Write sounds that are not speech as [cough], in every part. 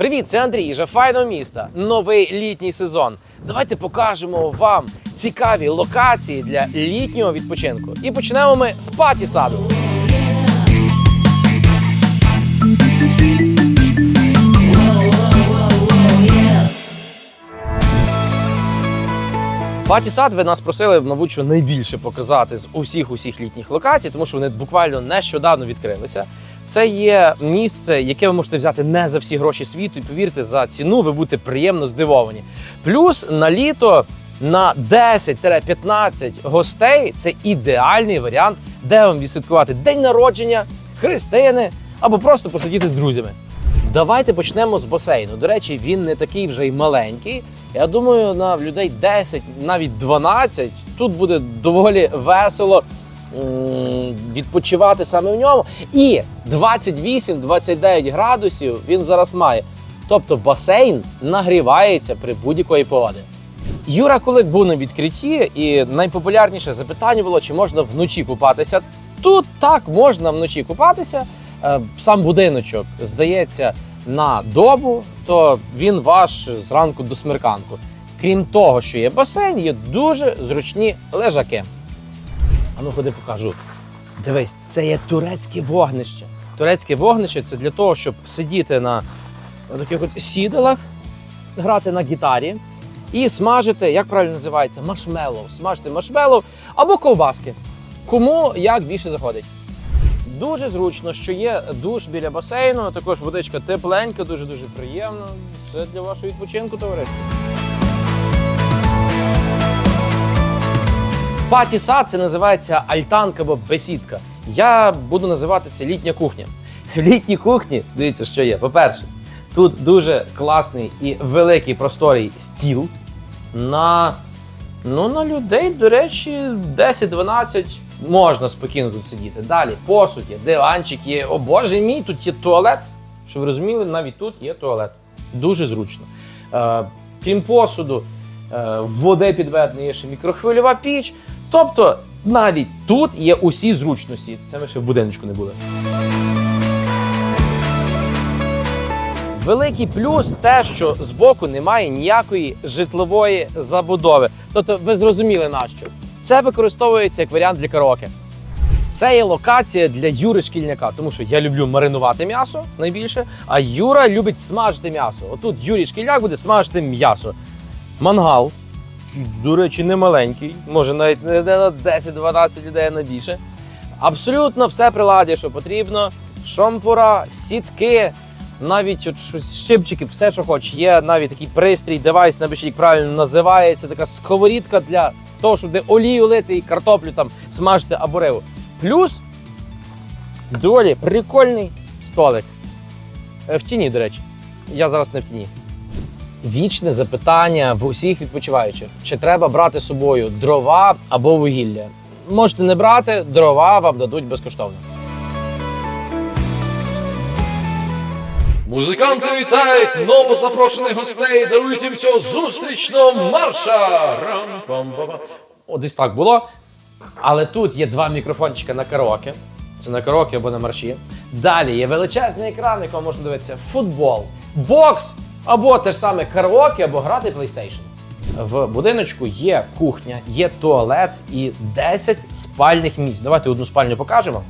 Привіт, це Андрій, із файного міста. Новий літній сезон. Давайте покажемо вам цікаві локації для літнього відпочинку. І почнемо ми з паті саду. Паті сад ви нас просили, мабуть, що найбільше показати з усіх усіх літніх локацій, тому що вони буквально нещодавно відкрилися. Це є місце, яке ви можете взяти не за всі гроші світу, і повірте, за ціну ви будете приємно здивовані. Плюс на літо на 10-15 гостей це ідеальний варіант, де вам відсвяткувати день народження, хрестини або просто посидіти з друзями. Давайте почнемо з басейну. До речі, він не такий вже й маленький. Я думаю, на людей 10, навіть 12, тут буде доволі весело відпочивати саме в ньому. І 28-29 градусів він зараз має. Тобто басейн нагрівається при будь-якої погоди. Юра Кулик був на відкритті, і найпопулярніше запитання було, чи можна вночі купатися. Тут так можна вночі купатися. Е, Сам будиночок здається на добу, то він ваш зранку до смерканку. Крім того, що є басейн, є дуже зручні лежаки. А ну ходи покажу. Дивись, це є турецьке вогнище. Турецьке вогнище це для того, щоб сидіти на таких от сідалах, грати на гітарі і смажити, як правильно називається, машмеллоу. Смажити машмеллоу або ковбаски. Кому як більше заходить. Дуже зручно, що є душ біля басейну, також водичка тепленька, дуже дуже приємно. Все для вашого відпочинку, товариство. Паті сад це називається альтанка або бесідка. Я буду називати це літня кухня. [laughs] В літній кухні, дивіться, що є. По-перше, тут дуже класний і великий просторий стіл на, ну, на людей, до речі, 10-12 можна спокійно тут сидіти. Далі посуд є, диванчик є. О боже мій, тут є туалет. Щоб ви розуміли, навіть тут є туалет. Дуже зручно. Е, крім посуду, е, води підведення є ще мікрохвильова піч. Тобто навіть тут є усі зручності. Це ми ще в будиночку не були. Великий плюс те, що збоку немає ніякої житлової забудови. Тобто, ви зрозуміли на що. Це використовується як варіант для караоке. Це є локація для Юри Шкільняка, тому що я люблю маринувати м'ясо найбільше, а Юра любить смажити м'ясо. Отут Юрій Шкільняк буде смажити м'ясо. Мангал, до речі, не маленький, може навіть не на 10-12 людей а на більше. Абсолютно все приладдя, що потрібно: шампура, сітки, навіть от щось щипчики, все, що хоч. Є навіть такий пристрій, девайс, напишіть, як правильно називається, така сковорідка для того, щоб де олію лити і картоплю там смажити або рибу. Плюс доволі прикольний столик. Е, В тіні, до речі. Я зараз не в тіні. Вічне запитання в усіх відпочиваючих: чи треба брати з собою дрова або вугілля? Можете не брати, дрова вам дадуть безкоштовно. Музиканти вітають новозапрошених гостей, дарують їм цього зустрічного марша. О, десь так було. Але тут є два мікрофончика на караоке. Це на караоке або на марші. Далі є величезний екран, якому можна дивитися футбол, бокс або те ж саме караоке, або грати PlayStation. В будиночку є кухня, є туалет і 10 спальних місць. Давайте одну спальню покажемо.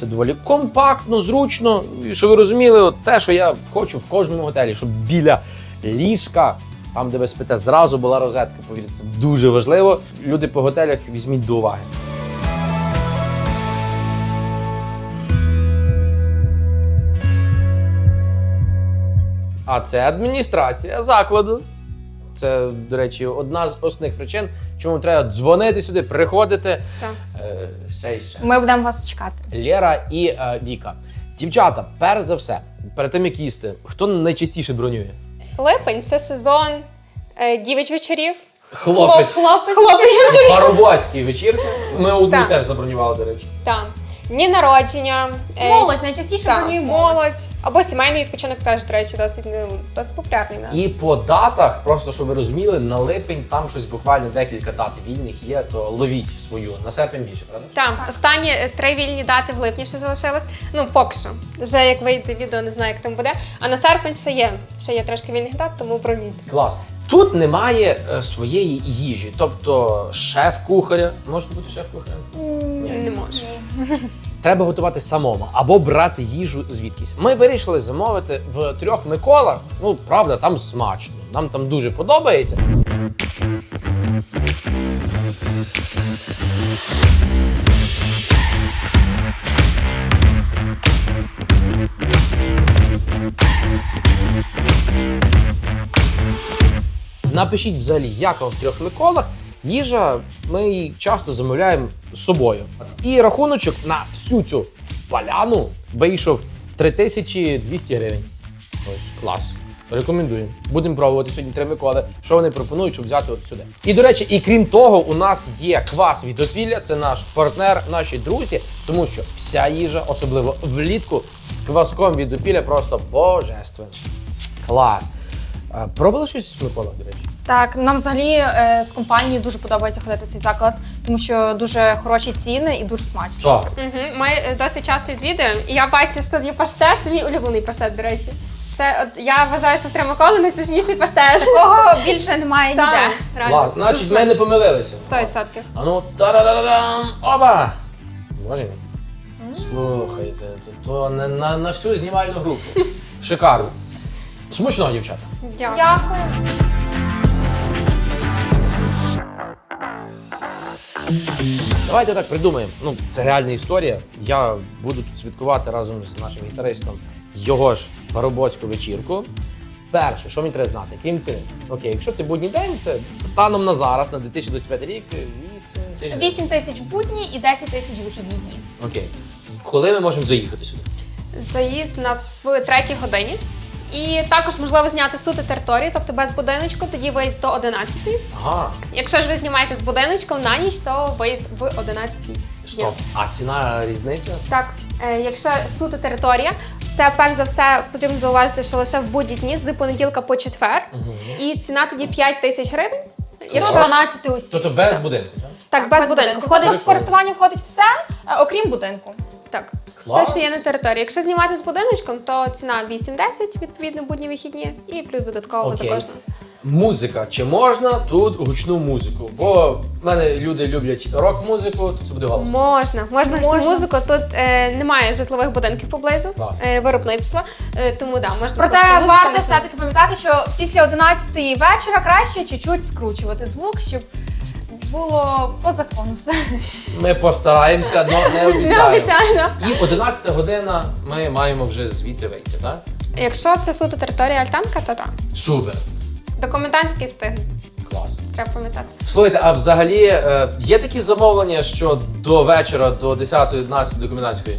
Це доволі компактно, зручно. І що ви розуміли, от те, що я хочу в кожному готелі, щоб біля ліжка, там, де ви спите, зразу була розетка. Повірте, це дуже важливо. Люди по готелях візьміть до уваги. А це адміністрація закладу. Це, до речі, одна з основних причин, чому треба дзвонити сюди, приходити. Так. Е, ще ще. Ми будемо вас чекати. Лєра і е, Віка. Дівчата, перш за все, перед тим як їсти, хто найчастіше бронює? Липень це сезон е, дівич вечорів. Хлопець. Хлопець. Хлопець вечорів. Парубацькі вечірки. Ми одну Так. теж забронювали, до речі. Так. Дні народження. е, Молодь найчастіше Так, бронює молодь. молодь. Або сімейний відпочинок теж, до речі, досить, ну, досить популярний нас. І по датах, просто щоб ви розуміли, на липень там щось буквально декілька дат вільних є, то ловіть свою на серпень більше, правда? Так, останні е, три вільні дати в липні ще залишилось. Ну, поки що. Вже як вийде відео, не знаю, як там буде. А на серпень ще є. Ще є трошки вільних дат, тому бронюйте. Клас. Тут немає е, своєї їжі, тобто шеф-кухаря. Може бути шеф-кухарем? Не можу. [laughs] Треба готувати самому або брати їжу звідкись. Ми вирішили замовити в трьох Миколах. Ну, правда, там смачно. Нам там дуже подобається. Напишіть взагалі, як вам в трьох Миколах. Їжа ми її часто замовляємо з собою. І рахуночок на всю цю поляну вийшов 3200 гривень. Ось клас. Рекомендуємо. Будемо пробувати сьогодні три Миколи. Що вони пропонують, щоб взяти от сюди. І до речі, і крім того, у нас є квас від опілля. Це наш партнер, наші друзі, тому що вся їжа, особливо влітку, з кваском від опілля просто божественно. Клас. Пробували щось Микола, до речі? Так, нам взагалі е, з компанією дуже подобається ходити в цей заклад, тому що дуже хороші ціни і дуже смачно. Так. Угу. Ми е, досить часто відвідуємо. І я бачу, що тут є паштет. Це мій улюблений паштет, до речі. Це от я вважаю, що в Тримаколу найсмачніший паштет. Такого більше немає ніде. Так. Клас. Значить, ми не помилилися. Сто відсотків. А ну тарададам, оба! Боже мій. Слухайте, то, то на, на, на всю знімальну групу. [laughs] Шикарно. Смачно, дівчата. Дякую. Дякую. Давайте так придумаємо. Ну, це реальна історія. Я буду тут святкувати разом з нашим гітаристом його ж парубоцьку вечірку. Перше, що мені треба знати, крім ціни. Окей, якщо це будній день, це станом на зараз, на 2025 рік, 8 тисяч. 8 тисяч в будні і 10 тисяч в вихідні дні. Окей. Коли ми можемо заїхати сюди? Заїзд у нас в третій годині. І також можливо зняти суто територію, тобто без будиночку, тоді виїзд до 11. Ага. Якщо ж ви знімаєте з будиночком на ніч, то виїзд в 11. Стоп. А ціна різниця? Так, е, якщо суто територія, це перш за все потрібно зауважити, що лише в будні дні з понеділка по четвер, і ціна тоді 5 тисяч гривень. Якщо 12 осіб. Тобто без будинку, так? так, без будинку. Входить в користування входить все, е, окрім будинку. Так. Все, що є на території. Якщо знімати з будиночком, то ціна 8-10, відповідно, будні вихідні, і плюс додатково за Окей. кожного. Музика. Чи можна тут гучну музику? Бо в мене люди люблять рок-музику, то це буде голосно. Можна, можна гучну Можна. музику. Тут е, немає житлових будинків поблизу Клас. е, виробництва, е, тому да, можна Проте музику, варто можна- все-таки пам'ятати, що після 11 вечора краще чуть-чуть скручувати звук, щоб було по закону все. Ми постараємося, але не Не обіцяємо. І 11 година ми маємо вже звідти вийти, так? Якщо це суто територія Альтанка, то так. Супер. До комендантської встигнуть. Клас. Треба пам'ятати. Слухайте, а взагалі е, є такі замовлення, що до вечора, до 10-11 до комендантської?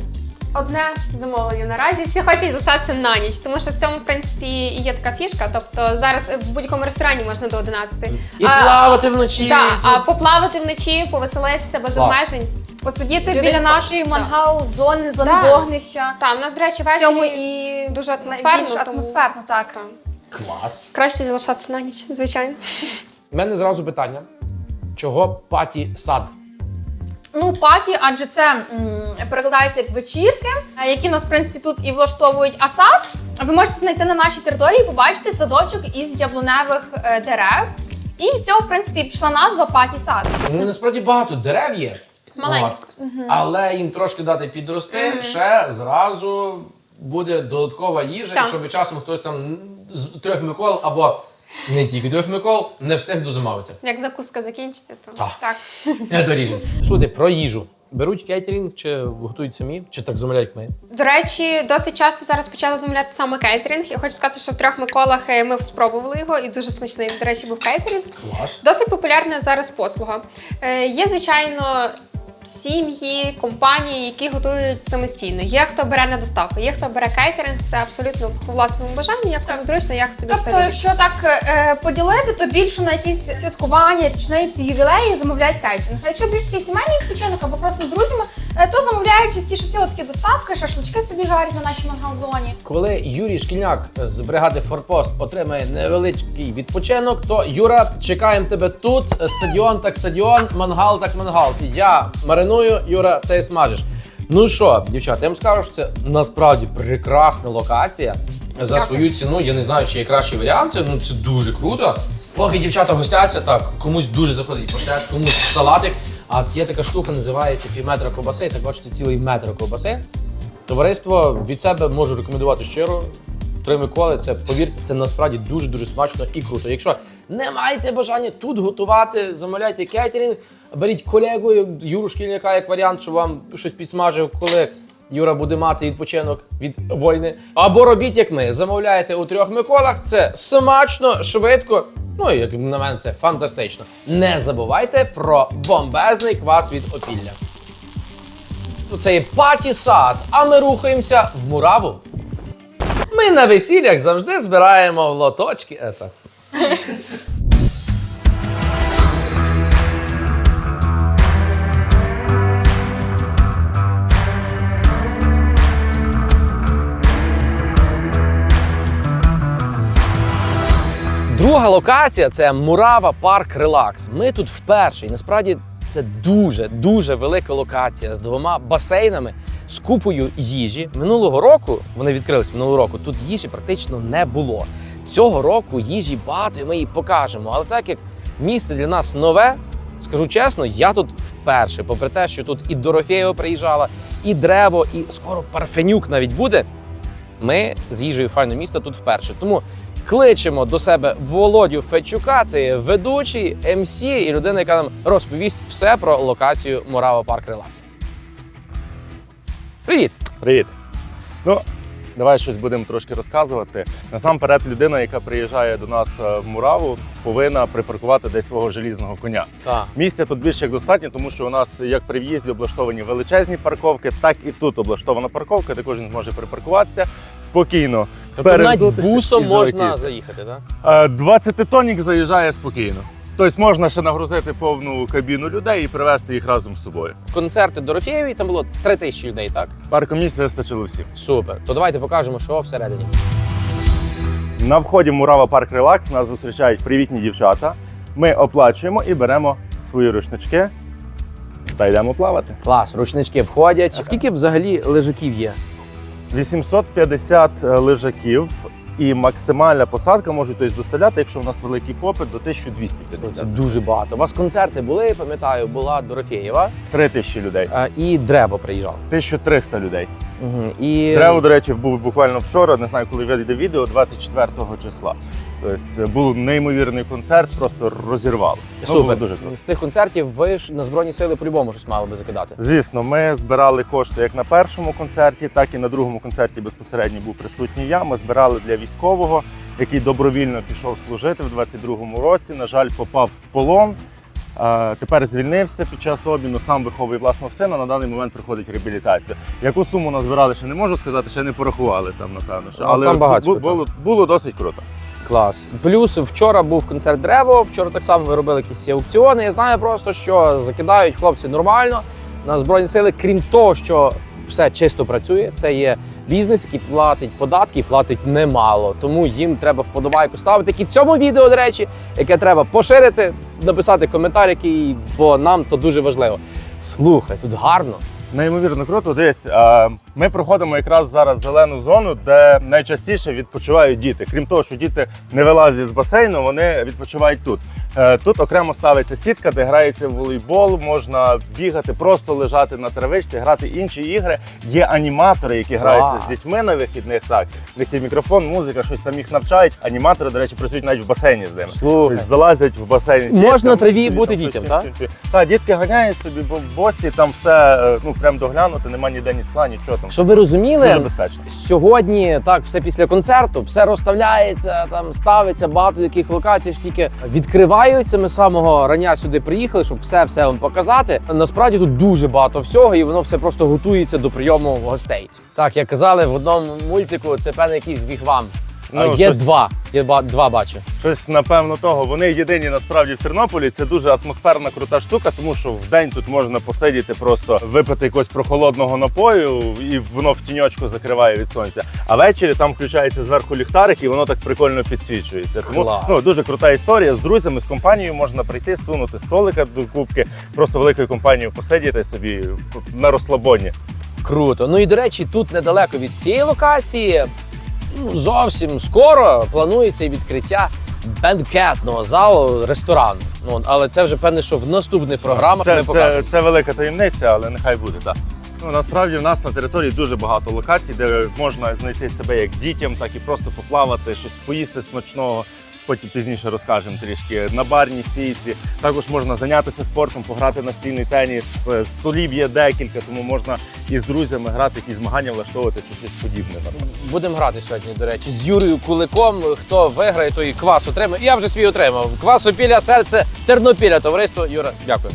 Одне замовлення наразі. Всі хочуть залишатися на ніч, тому що в цьому, в принципі, і є така фішка. Тобто зараз в будь-якому ресторані можна до 11. І а, плавати вночі. Так, а поплавати вночі, повеселитися без Клас. обмежень. Посидіти Люди- біля нашої мангал зони, зони Так. вогнища. Так, у нас, до речі, В цьому і дуже атмосферно. більш атмосферно, так. Так. Клас. Краще залишатися на ніч, звичайно. У мене зразу питання: чого паті сад? Ну, паті, адже це м, перекладається як вечірки, е, які нас, в принципі, тут і влаштовують. А сад ви можете знайти на нашій території, побачити садочок із яблуневих е, дерев. І від цього, в принципі, пішла назва паті сад. Ну, насправді багато дерев є. Маленьких От. Але їм трошки дати підрости, ще зразу буде додаткова їжа, Так. якщо би часом хтось там з трьох Микол або не тільки трьох Микол не встиг дозамовити. Як закуска закінчиться, то Так. Так. [laughs] Я доріжу. Слухайте, про їжу. Беруть кейтерінг чи готують самі, чи так замовляють ми? До речі, досить часто зараз почали замовляти саме кейтеринг. Я хочу сказати, що в трьох Миколах е, ми спробували його і дуже смачний. До речі, був кейтеринг. Клас. Досить популярна зараз послуга. Е, є, звичайно, сім'ї, компанії, які готують самостійно. Є хто бере на доставку, є хто бере кейтеринг. Це абсолютно по власному бажанню, як кому зручно, як собі Тобто, любить. якщо так е, поділити, то більше на якісь святкування, річниці, ювілеї замовляють кейтинг. А якщо більш такий сімейний відпочинок або просто з друзями, е, то замовляють частіше всього такі доставки, шашлички собі жарять на нашій мангал-зоні. Коли Юрій Шкільняк з бригади Форпост отримає невеличкий відпочинок, то Юра, чекаємо тебе тут. Стадіон так стадіон, мангал так мангал. Я мариную, Юра, ти смажиш. Ну що, дівчата, я вам скажу, що це насправді прекрасна локація. За Дякую. свою ціну я не знаю, чи є кращі варіанти. Ну це дуже круто. Поки дівчата гостяться, так комусь дуже заходить поштет, комусь салатик. А є така штука, називається півметра ковбаси. І так бачите, цілий метр ковбаси. Товариство від себе можу рекомендувати щиро. Три Миколи, це повірте, це насправді дуже дуже смачно і круто. Якщо не маєте бажання тут готувати, замовляйте кейтерінг, беріть колегу Юру Шкільняка як варіант, щоб вам щось підсмажив, коли Юра буде мати відпочинок від війни. Або робіть як ми, замовляєте у трьох Миколах. Це смачно, швидко. Ну і як на мене, це фантастично. Не забувайте про бомбезний квас від опілля. Ну, Це є паті сад, а ми рухаємося в мураву. Ми на весіллях завжди збираємо в лоточки. Ета. Друга локація це Мурава Парк Релакс. Ми тут вперше. І насправді це дуже дуже велика локація з двома басейнами, з купою їжі. Минулого року вони відкрились минулого року. Тут їжі практично не було. Цього року їжі багато, і ми її покажемо. Але так як місце для нас нове, скажу чесно, я тут вперше. Попри те, що тут і Дорофєєва приїжджала, і Древо, і скоро Парфенюк навіть буде. Ми з їжею файного міста тут вперше. Тому кличемо до себе Володю Федчука, це є ведучий, МС і людина, яка нам розповість все про локацію Мурава Парк Релакс. Привіт! Привіт. Ну, давай щось будемо трошки розказувати. Насамперед, людина, яка приїжджає до нас е, в Мураву, повинна припаркувати десь свого желізного коня. Так. Місця тут більше як достатньо, тому що у нас як при в'їзді облаштовані величезні парковки, так і тут облаштована парковка, де кожен зможе припаркуватися спокійно. Тобто навіть бусом можна заїхати, так? 20-тонник заїжджає спокійно. Тобто можна ще нагрузити повну кабіну людей і привезти їх разом з собою. Концерти Дорофєєві, там було 3 тисячі людей, так? Парку місць вистачило всім. Супер. То давайте покажемо, що всередині. На вході в Мурава Парк Релакс нас зустрічають привітні дівчата. Ми оплачуємо і беремо свої рушнички та йдемо плавати. Клас, ручнички входять. А скільки взагалі лежаків є? 850 лежаків і максимальна посадка може тобто, доставляти, якщо в нас великий попит, до 1250. Це дуже багато. У вас концерти були, пам'ятаю, була Дорофєєва 3000 людей, а, і Древо приїжджав. 1300 людей. Угу. І Древо, до речі, був буквально вчора, не знаю, коли вийде відео, 24 числа. Тобто був неймовірний концерт, просто розірвало. Ну, дуже круто. З тих концертів ви ж на Збройні сили по-любому щось мали би закидати. Звісно, ми збирали кошти як на першому концерті, так і на другому концерті безпосередньо був присутній я. Ми збирали для військового, який добровільно пішов служити в 22-му році. На жаль, попав в полон. Тепер звільнився під час обміну, сам виховує власного сина. На даний момент проходить реабілітацію. Яку суму назбирали, ще не можу сказати, ще не порахували там, напевно. Ну, Але там багатько, бу- було, було досить круто. Клас. Плюс вчора був концерт Древо. Вчора так само ви робили якісь аукціони. Я знаю просто, що закидають хлопці нормально на збройні сили. Крім того, що все чисто працює. Це є бізнес, який платить податки і платить немало. Тому їм треба вподобайку ставити. І цьому відео, до речі, яке треба поширити, написати коментар, який, бо нам то дуже важливо. Слухай, тут гарно. Неймовірно круто. Е, ми проходимо якраз зараз зелену зону, де найчастіше відпочивають діти. Крім того, що діти не вилазять з басейну, вони відпочивають тут. Е, Тут окремо ставиться сітка, де грається в волейбол, можна бігати, просто лежати на травичці, грати інші ігри. Є аніматори, які граються з дітьми на вихідних. Так, в них є мікрофон, музика, щось там їх навчають. Аніматори, до речі, працюють навіть в басейні з ними. Слухай. Тобто залазять в басейн. Можна траві бути дітям, так? Так, дітки ганяють собі бо- в босі, там все е, ну прям доглянути, нема ніде ні скла, нічого там. Щоб ви Дуже розуміли, безпечно. Сьогодні так, все після концерту, все розставляється, там ставиться багато таких локацій, ж тільки відкриваються. Ми з самого рання сюди приїхали, щоб все все вам показати. Насправді тут дуже багато всього, і воно все просто готується до прийому гостей. Так, як казали в одному мультику, це певний якийсь вігвам. Ну, є щось- два. Є ба- два бачу. Щось напевно того. Вони єдині насправді в Тернополі. Це дуже атмосферна крута штука, тому що в день тут можна посидіти, просто випити якогось прохолодного напою, і воно в тіньочку закриває від сонця. А ввечері там включається зверху ліхтарик, і воно так прикольно підсвічується. Тому Клас. ну дуже крута історія. З друзями, з компанією можна прийти, сунути столика до кубки, просто великою компанією посидіти собі на розслабоні. Круто. Ну і до речі, тут недалеко від цієї локації. Ну, зовсім скоро планується і відкриття бенкетного залу ресторану. Ну але це вже певне, що в наступних програмах ми Це, це, це велика таємниця, але нехай буде так. Ну насправді в нас на території дуже багато локацій, де можна знайти себе як дітям, так і просто поплавати, щось поїсти смачного. Потім пізніше розкажемо трішки на барній стійці. Також можна зайнятися спортом, пограти настільний теніс. Столів є декілька, тому можна і з друзями грати, якісь змагання влаштовувати чи щось подібне. Будемо грати сьогодні, до речі, з Юрією Куликом. Хто виграє, той квас отримає. Я вже свій отримав. Квас опіля, серце Тернопіля. Товариство Юра, дякую.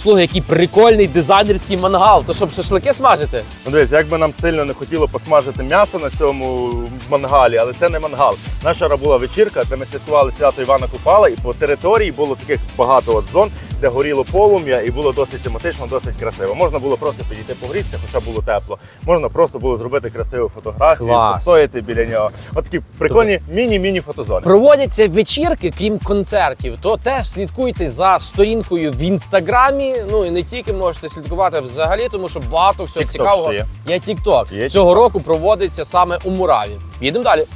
Слухай, який прикольний дизайнерський мангал. То щоб шашлики смажити? Ну, дивись, як би нам сильно не хотіло посмажити м'ясо на цьому мангалі, але це не мангал. Наша була вечірка, де ми святкували свято Івана Купала, і по території було таких багато от зон, де горіло полум'я, і було досить тематично, досить красиво. Можна було просто підійти погрітися, хоча було тепло. Можна просто було зробити красиву фотографію, Клас. постояти біля нього. От такі прикольні міні-міні фотозони. Проводяться вечірки, крім концертів, то теж слідкуйте за сторінкою в інстаграмі. Ну і не тільки можете слідкувати взагалі, тому що багато всього TikTok цікавого. є. Є TikTok. Є Цього року проводиться саме у Мураві. Їдемо далі.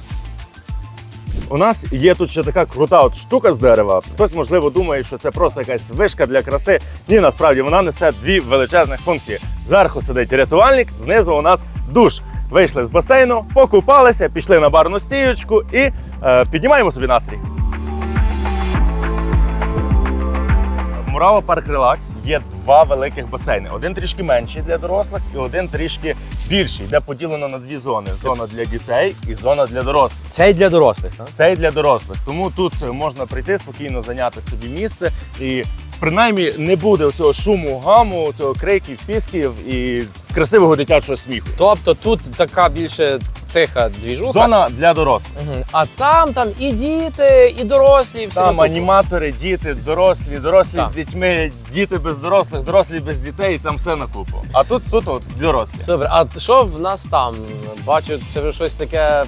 У нас є тут ще така крута от штука з дерева. Хтось, можливо, думає, що це просто якась вишка для краси. Ні, насправді вона несе дві величезних функції. Зверху сидить рятувальник, знизу у нас душ. Вийшли з басейну, покупалися, пішли на барну стіючку і е, піднімаємо собі настрій. Мурава Парк Релакс є два великих басейни. Один трішки менший для дорослих і один трішки більший, де поділено на дві зони: зона для дітей і зона для дорослих. Це й для дорослих, так? Це і для дорослих. Тому тут можна прийти спокійно зайняти собі місце і. Принаймні не буде цього шуму, гаму, цього криків, пісків і красивого дитячого сміху. Тобто тут така більше тиха двіжуха. Зона для дорослих. Мгм. А там там і діти, і дорослі, і всі Там докупи. аніматори, діти, дорослі, дорослі Так. з дітьми, діти без дорослих, дорослі без дітей, там все на купу. А тут суто от дорослі. Супер. А що в нас там? Бачу, це вже щось таке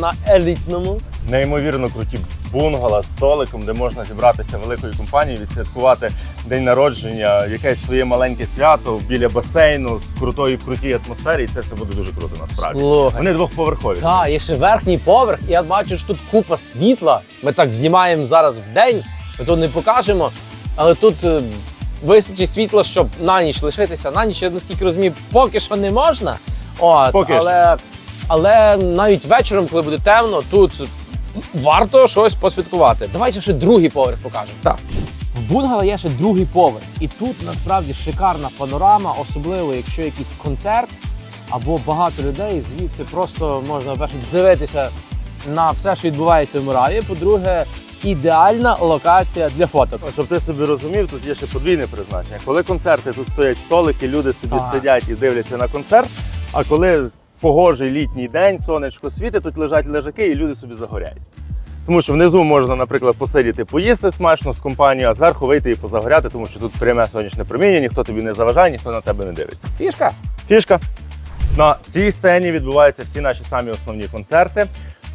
на елітному. Неймовірно круті бунгала з столиком, де можна зібратися великою компанією, відсвяткувати день народження, якесь своє маленьке свято біля басейну з крутою в крутій атмосфері. І це все буде дуже круто насправді. Слухай. Вони двохповерхові. Так, є ще верхній поверх, і я бачу, що тут купа світла. Ми так знімаємо зараз в день, ми тут не покажемо. Але тут е, вистачить світла, щоб на ніч лишитися. На ніч, я наскільки розумію, поки що не можна. От, Поки але, але навіть вечором, коли буде темно, тут варто щось посвяткувати. Давайте ще другий поверх покажемо. Так. В бунгало є ще другий поверх, і тут насправді шикарна панорама, особливо якщо якийсь концерт або багато людей. Звідси просто можна перше дивитися на все, що відбувається в Мураві. По-друге, ідеальна локація для фоток. Щоб ти собі розумів, тут є ще подвійне призначення. Коли концерти, тут стоять столики, люди собі Так. сидять і дивляться на концерт. А коли погожий літній день, сонечко світить, тут лежать лежаки і люди собі загоряють. Тому що внизу можна, наприклад, посидіти, поїсти смачно з компанією, а зверху вийти і позагоряти, тому що тут пряме сонячне проміння, ніхто тобі не заважає, ніхто на тебе не дивиться. Фішка. Фішка. На цій сцені відбуваються всі наші самі основні концерти.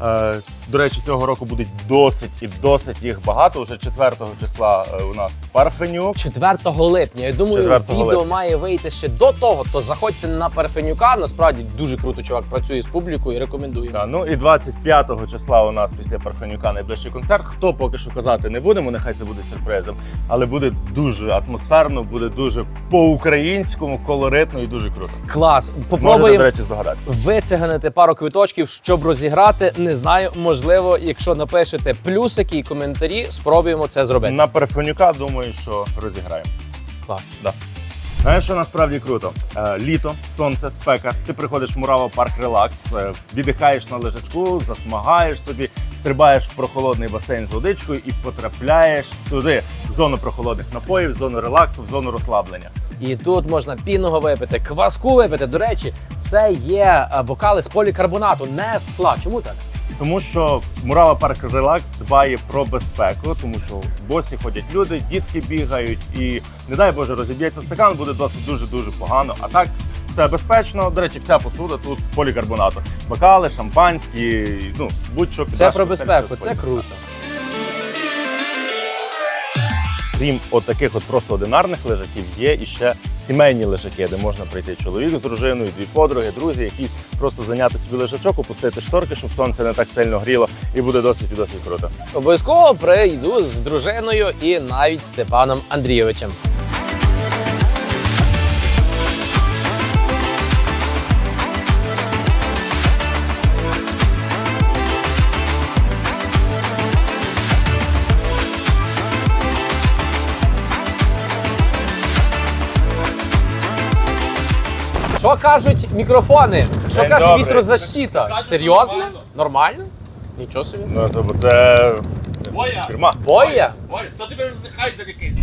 Е, До речі, цього року будуть досить і досить їх багато. Уже 4 числа е, у нас Парфенюк. 4 липня. Я думаю, 4 відео липня. має вийти ще до того. То заходьте на Парфенюка. Насправді дуже круто чувак працює з публікою. Рекомендую. Та, ну і 25 числа у нас після Парфенюка найближчий концерт. Хто поки що казати не будемо, нехай це буде сюрпризом. Але буде дуже атмосферно, буде дуже по-українському, колоритно і дуже круто. Клас. Можете, Попробуємо до речі, здогадатися. витягнути пару квиточків, щоб розіграти. Не знаю, можливо, якщо напишете плюсики і коментарі, спробуємо це зробити. На Парфенюка думаю, що розіграємо. Клас. Да. Знаєш, що насправді круто? Е, літо, сонце, спека. Ти приходиш в Мурава парк релакс, е, віддихаєш на лежачку, засмагаєш собі, стрибаєш в прохолодний басейн з водичкою і потрапляєш сюди, в зону прохолодних напоїв, в зону релаксу, в зону розслаблення. І тут можна пінного випити, кваску випити. До речі, це є е, бокали з полікарбонату, не скла. Чому так? Тому що Мурава Парк Релакс дбає про безпеку, тому що босі ходять люди, дітки бігають, і не дай Боже, розіб'ється стакан, буде досить дуже дуже погано. А так все безпечно. До речі, вся посуда тут з полікарбонату. Бокали, шампанські, ну будь-що Це про безпеку, це круто. Крім от от просто одинарних лежаків, є іще сімейні лежаки, де можна прийти чоловік з дружиною, дві подруги, друзі, які просто зайняти собі лежачок, опустити шторки, щоб сонце не так сильно гріло, і буде досить і досить круто. Обов'язково прийду з дружиною і навіть Степаном Андрійовичем. Що кажуть мікрофони? Що День каже добрий. вітрозащита? Серйозно? Нормально? Нічого собі. Ну тобто це Боя! фірма. Боя?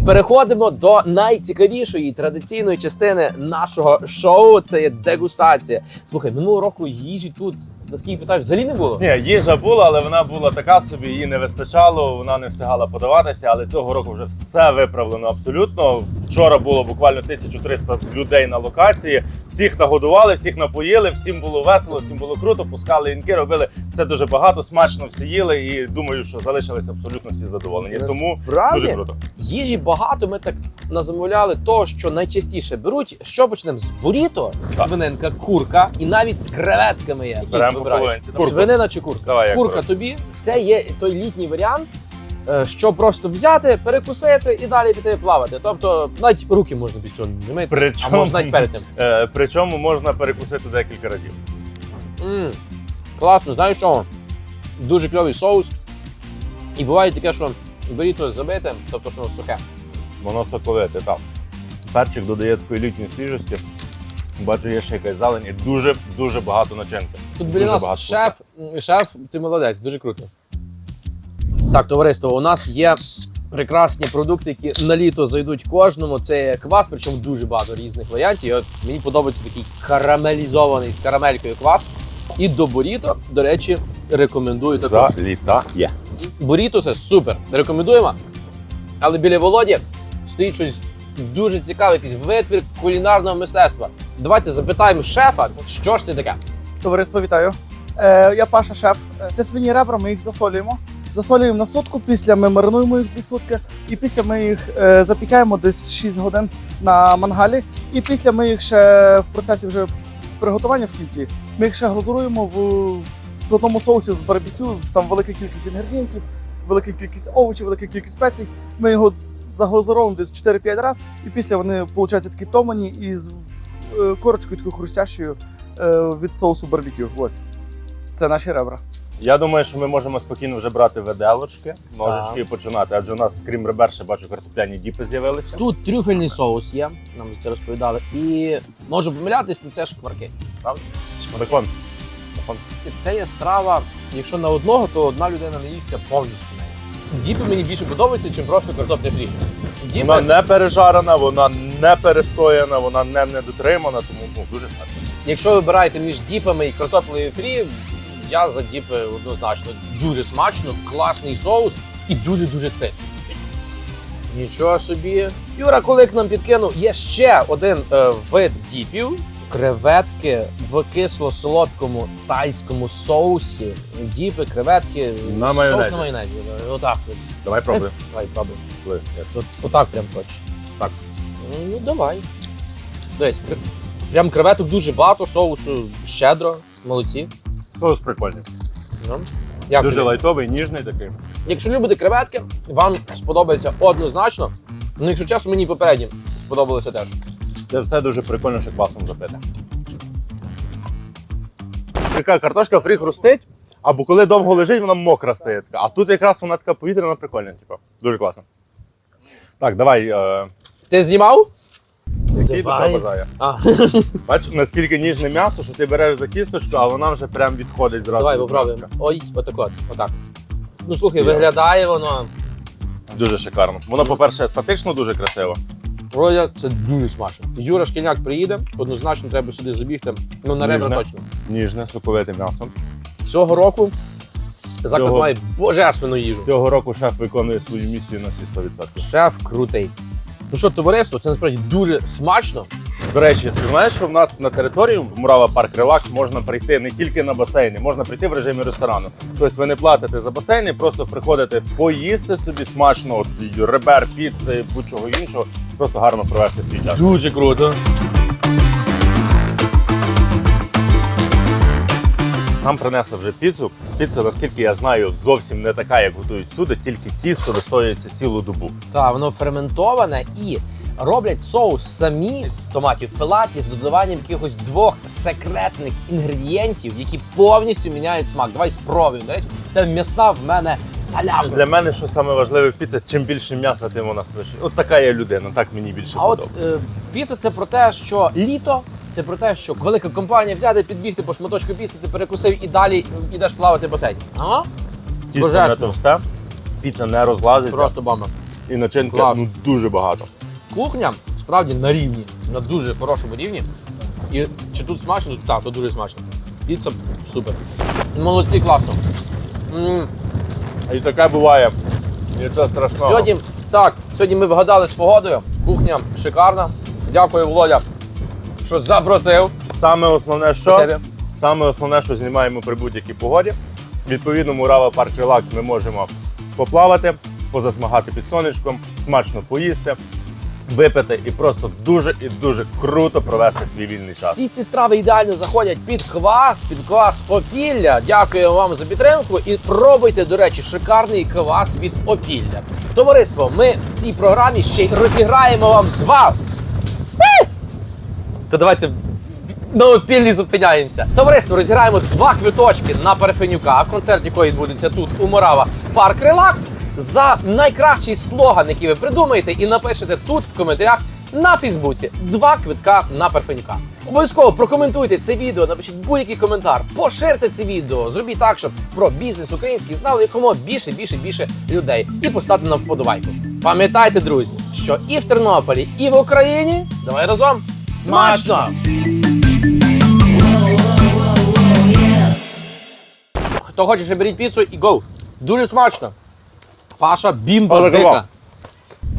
Переходимо до найцікавішої традиційної частини нашого шоу. Це є дегустація. Слухай, минулого року їжі тут, наскільки питаю, взагалі не було. Ні, їжа була, але вона була така собі, її не вистачало, вона не встигала подаватися. Але цього року вже все виправлено абсолютно. Вчора було буквально 1300 людей на локації. Всіх нагодували, всіх напоїли, всім було весело, всім було круто. Пускали інки, робили все дуже багато, смачно всі їли. І думаю, що залишилися абсолютно всі задоволені. Тому Насправді, дуже круто. Їжі багато. Ми так назамовляли то, що найчастіше беруть. Що почнемо з буріто, Так. свининка, курка, і навіть з креветками є. Які Беремо по вибираєш? половинці. Курку. Свинина чи курка? Давай, як курка тобі. Це є той літній варіант. е, Що просто взяти, перекусити і далі піти плавати. Тобто навіть руки можна без цього не мити, а Причому- можна навіть перед тим. Е, причому можна перекусити декілька разів. М, класно, знаєш що? Дуже кльовий соус. І буває таке, що буріто забите, тобто що воно сухе. Воно соковите, так. Перчик додає такої літньої свіжості. Бачу, є ще якась зелень і дуже дуже багато начинки. Тут біля Дуже нас шеф, шеф, ти молодець, дуже круто. Так, товариство, у нас є прекрасні продукти, які на літо зайдуть кожному. Це є квас, причому дуже багато різних варіантів. І от мені подобається такий карамелізований з карамелькою квас. І до буріто, до речі, рекомендую також. Залітає. Буріто це супер. Рекомендуємо. Але біля Володі стоїть щось дуже цікаве, якийсь витвір кулінарного мистецтва. Давайте запитаємо шефа, що ж це таке. Товариство, вітаю. Е, я Паша шеф. Е, Це свині ребра, ми їх засолюємо. Засолюємо на сутку, після ми маринуємо їх дві сутки, і після ми їх е, запікаємо десь 6 годин на мангалі. І після ми їх ще в процесі вже приготування в кінці. Ми їх ще глазуруємо в складному соусі з барбекю, з там велика кількість інгредієнтів, велика кількість овочів, велика кількість спецій. Ми його заглазуровуємо десь 4-5 разів, і після вони виходять такі томані і з е, корочкою такою хрустящою е, від соусу барбекю. Ось. Це наші ребра. Я думаю, що ми можемо спокійно вже брати веделочки, ножички Так. і починати. Адже у нас, крім ребер, ще бачу, картопляні діпи з'явилися. Тут трюфельний соус є, нам це розповідали. І можу помилятись, але це шкварки. Правда? Бекон. І Це є страва. Якщо на одного, то одна людина не їсться повністю нею. Діпи мені більше подобаються, ніж просто картопля фрі. Діпи, Вона не пережарена, вона не перестояна, вона не недотримана, тому ну, дуже смачно. якщо ви вибираєте між діпами і картоплею фрі, я за діпи однозначно. Дуже смачно, класний соус і дуже-дуже ситний. Нічого собі. Юра Кулик нам підкинув. Є ще один е, вид діпів. Креветки в кисло-солодкому тайському соусі. Діпи, креветки, На соус майонезі. на майонезі. Отак. от. Давай пробуй. Давай пробуй. Коли? Як? От, отак прям хочеш. Так. Ну, давай. Десь. Прям креветок дуже багато, соусу щедро. Молодці. Соус прикольний. Ну, як Дуже тобі? лайтовий, ніжний такий. Якщо любите креветки, вам сподобається однозначно. Ну, якщо чесно, мені попередні сподобалося теж. Це все дуже прикольно, ще квасом запити. Така картошка фрі хрустить, або коли довго лежить, вона мокра стає така. А тут якраз вона така повітряна, прикольна, типу. Дуже класно. Так, давай. Е, Ти знімав? який душа бажає. А, [laughs] Бач, наскільки ніжне м'ясо, що ти береш за кісточку, а вона вже прям відходить зразу. давай попробуємо. Ой, отак от, отак. Ну слухай, Я. виглядає воно. Дуже шикарно. Воно, по-перше, естетично дуже красиво. Вроді це дуже смачно. Юра Шкільняк приїде, однозначно треба сюди забігти. Ну, на ребра точно. Ніжне, соковите м'ясо. Цього року Заклад Цього- має божественну їжу. Цього року шеф виконує свою місію на всі 100%. Шеф крутий. Ну що, товариство, це насправді дуже смачно. До речі, ти знаєш, що в нас на території в Мурава Парк Релакс можна прийти не тільки на басейни, можна прийти в режимі ресторану. Тобто ви не платите за басейни, просто приходите поїсти собі смачно, от ребер, піци, будь-чого іншого, просто гарно провести свій час. Дуже круто. Нам принесли вже піцу. Піца, наскільки я знаю, зовсім не така, як готують сюди, тільки тісто вистоюється цілу добу. Так, воно ферментоване і роблять соус самі з томатів пилаті з додаванням якихось двох секретних інгредієнтів, які повністю міняють смак. Давай спробуємо. До речі, та м'ясна в мене салям. Для мене що саме важливе в піці, чим більше м'яса, тим вона смачніше. От така я людина, так мені більше А от е, піца це про те, що літо. Це про те, що велика компанія взяти, підбігти по шматочку піци, ти перекусив і далі йдеш плавати в басейні. Ага. Тісто не товсте, піца не розлазиться Просто бомба. і начинки Клас. ну, дуже багато. Кухня справді на рівні, на дуже хорошому рівні. І чи тут смачно? Так, тут дуже смачно. Піца супер. Молодці, класно. М, І таке буває. Нічого страшного. Сьогодні так, сьогодні ми вгадали з погодою. Кухня шикарна. Дякую, Володя, що запросив. Саме основне, що Спасибі. саме основне, що знімаємо при будь-якій погоді. Відповідно, Мурава Парк Релакс ми можемо поплавати, позасмагати під сонечком, смачно поїсти, випити і просто дуже і дуже круто провести свій вільний час. Всі ці страви ідеально заходять під квас, під квас опілля. Дякую вам за підтримку. І пробуйте, до речі, шикарний квас від опілля. Товариство, ми в цій програмі ще й розіграємо вам два. То давайте на опіллі зупиняємося. Товариство, розіграємо два квиточки на Парфенюка, концерт якої відбудеться тут у Морава Парк Релакс. За найкращий слоган, який ви придумаєте, і напишете тут в коментарях на Фейсбуці два квитка на Парфенюка. Обов'язково прокоментуйте це відео, напишіть будь-який коментар, поширте це відео, зробіть так, щоб про бізнес український знали якомога більше, більше, більше людей і поставте на вподобайку. Пам'ятайте, друзі, що і в Тернополі, і в Україні давай разом смачно! Хто хоче, ще беріть піцу і гоу. Дуже смачно. Паша бімба Але дика.